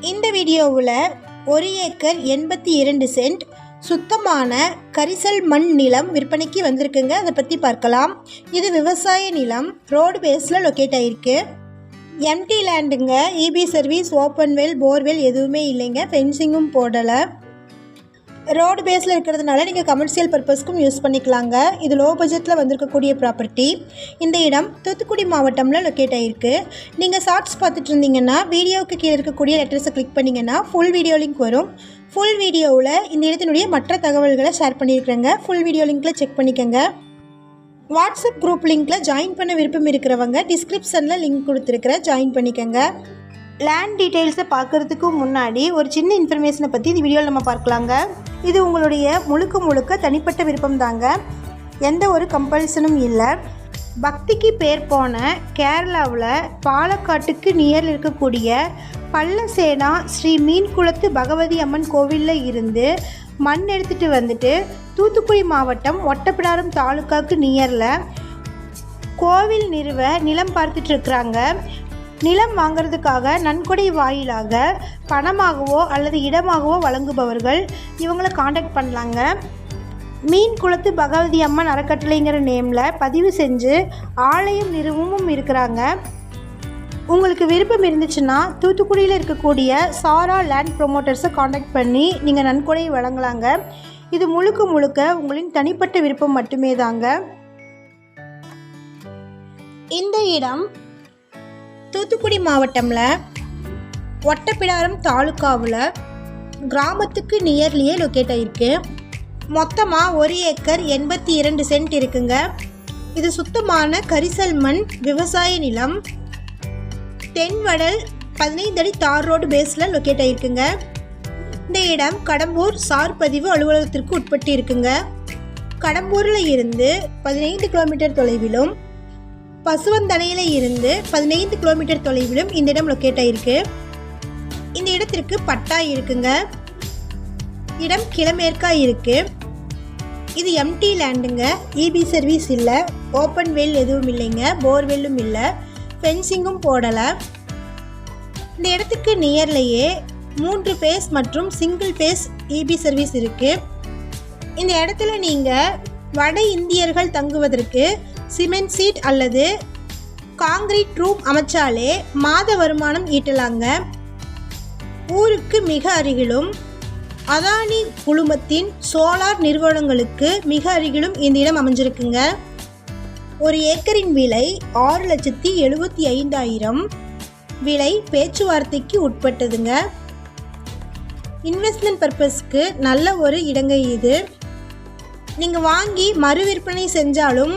இந்த வீடியோவில் ஒரு ஏக்கர் எண்பத்தி இரண்டு சென்ட் சுத்தமான கரிசல் மண் நிலம் விற்பனைக்கு வந்திருக்குங்க. அதை பற்றி பார்க்கலாம். இது விவசாய நிலம். ரோடு பேஸில் லொக்கேட் ஆகிருக்கு empty லேண்டுங்க EB service open well borewell எதுவுமே இல்லைங்க. ஃபென்சிங்கும் போடலை. ரோடு பேஸில் இருக்கிறதுனால நீங்கள் கமர்ஷியல் பர்பஸ்க்கும் யூஸ் பண்ணிக்கலாங்க. இது லோ பட்ஜெட்டில் வந்திருக்கக்கூடிய ப்ராப்பர்ட்டி இந்த இடம் தூத்துக்குடி மாவட்டமில் லொக்கேட் ஆகிருக்கு நீங்கள் ஷார்ட்ஸ் பார்த்துட்டு இருந்தீங்கன்னா வீடியோவுக்கு கீழே இருக்கக்கூடிய லெட்டர்ஸை கிளிக் பண்ணிங்கன்னா ஃபுல் வீடியோ லிங்க் வரும். ஃபுல் வீடியோவில் இந்த இடத்தினுடைய மற்ற தகவல்களை ஷேர் பண்ணியிருக்கிறேங்க. ஃபுல் வீடியோ லிங்க்கில் செக் பண்ணிக்கோங்க. வாட்ஸ்அப் குரூப் லிங்க்கில் ஜாயின் பண்ண விருப்பம் இருக்கிறவங்க டிஸ்கிரிப்ஷனில் லிங்க் கொடுத்துருக்குறேன் ஜாயின் பண்ணிக்கோங்க. லேண்ட் டீட்டெயில்ஸை பார்க்குறதுக்கு முன்னாடி ஒரு சின்ன இன்ஃபர்மேஷனை பற்றி இந்த வீடியோவில் நம்ம பார்க்கலாங்க. இது உங்களுடைய முழுக்க முழுக்க தனிப்பட்ட விருப்பம் தாங்க எந்த ஒரு கம்பல்சனும் இல்லை. பக்திக்கு பேர் போன கேரளாவில் பாலக்காட்டுக்கு நியரில் இருக்கக்கூடிய பல்லசேனா ஸ்ரீ மீன்குளத்து பகவதி அம்மன் கோவிலில் இருந்து மண் எடுத்துகிட்டு வந்துட்டு தூத்துக்குடி மாவட்டம் ஒட்டப்பிடாரம் தாலுக்காவுக்கு நியரில் கோவில் நிறுவ நிலம் பார்த்துட்ருக்குறாங்க நிலம் வாங்குறதுக்காக நன்கொடை வாயிலாக பணமாகவோ அல்லது இடமாகவோ வழங்குபவர்கள் இவங்களை காண்டாக்ட் பண்ணலாங்க. மீன் குளத்து பகவதி அம்மன் அறக்கட்டளைங்கிற நேமில் பதிவு செஞ்சு ஆலயம் நிறுவமும் இருக்கிறாங்க. உங்களுக்கு விருப்பம் இருந்துச்சுன்னா தூத்துக்குடியில் இருக்கக்கூடிய சாரா லேண்ட் ப்ரொமோட்டர்ஸை காண்டாக்ட் பண்ணி நீங்கள் நன்கொடை வழங்கலாங்க. இது முழுக்க முழுக்க உங்களின் தனிப்பட்ட விருப்பம் மட்டுமே தாங்க இந்த இடம் தூத்துக்குடி மாவட்டமில் ஒட்டப்பிடாரம் தாலுக்காவில் கிராமத்துக்கு நியர்லியே லொக்கேட் ஆகிருக்கு மொத்தமாக ஒரு ஏக்கர் எண்பத்தி இரண்டு சென்ட் இருக்குங்க. இது சுத்தமான கரிசல் மண் விவசாய நிலம். தென்வடல் பதினைந்து அடி தார் ரோடு பேஸில் லொக்கேட் ஆகிருக்குங்க இந்த இடம் கடம்பூர் சார் பதிவு அலுவலகத்திற்கு உட்பட்டு இருக்குங்க. கடம்பூரில் இருந்து பதினைந்து கிலோமீட்டர் தொலைவிலும் பசுவந்தனையில் இருந்து பதினைந்து கிலோமீட்டர் தொலைவிலும் இந்த இடம் லொக்கேட் ஆயிருக்கு. இந்த இடத்திற்கு பட்டா இருக்குங்க. இடம் கிழமேற்கா இருக்கு. இது எம்டி லேண்டுங்க இபி சர்வீஸ் இல்லை. ஓப்பன் வெல் எதுவும் இல்லைங்க. போர்வெல்லும் இல்லை. ஃபென்சிங்கும் போடலை. இந்த இடத்துக்கு நியர்லேயே மூன்று ஃபேஸ் மற்றும் சிங்கிள் ஃபேஸ் இபி சர்வீஸ் இருக்குது இந்த இடத்துல நீங்கள் வட இந்தியர்கள் தங்குவதற்கு சிமெண்ட் சீட் அல்லது காங்கிரீட் ரூம் அமைச்சாலே மாத வருமானம் ஈட்டலாங்க. ஊருக்கு மிக அருகிலும் அதானி குழுமத்தின் சோலார் நிறுவனங்களுக்கு மிக அருகிலும் இந்த இடம் அமைஞ்சிருக்குங்க. ஒரு ஏக்கரின் விலை ஆறு லட்சத்தி எழுபத்தி ஐந்தாயிரம். விலை பேச்சுவார்த்தைக்கு உட்பட்டதுங்க. இன்வெஸ்ட்மெண்ட் பர்பஸ்க்கு நல்ல ஒரு இடங்க இது. நீங்கள் வாங்கி மறு விற்பனை செஞ்சாலும்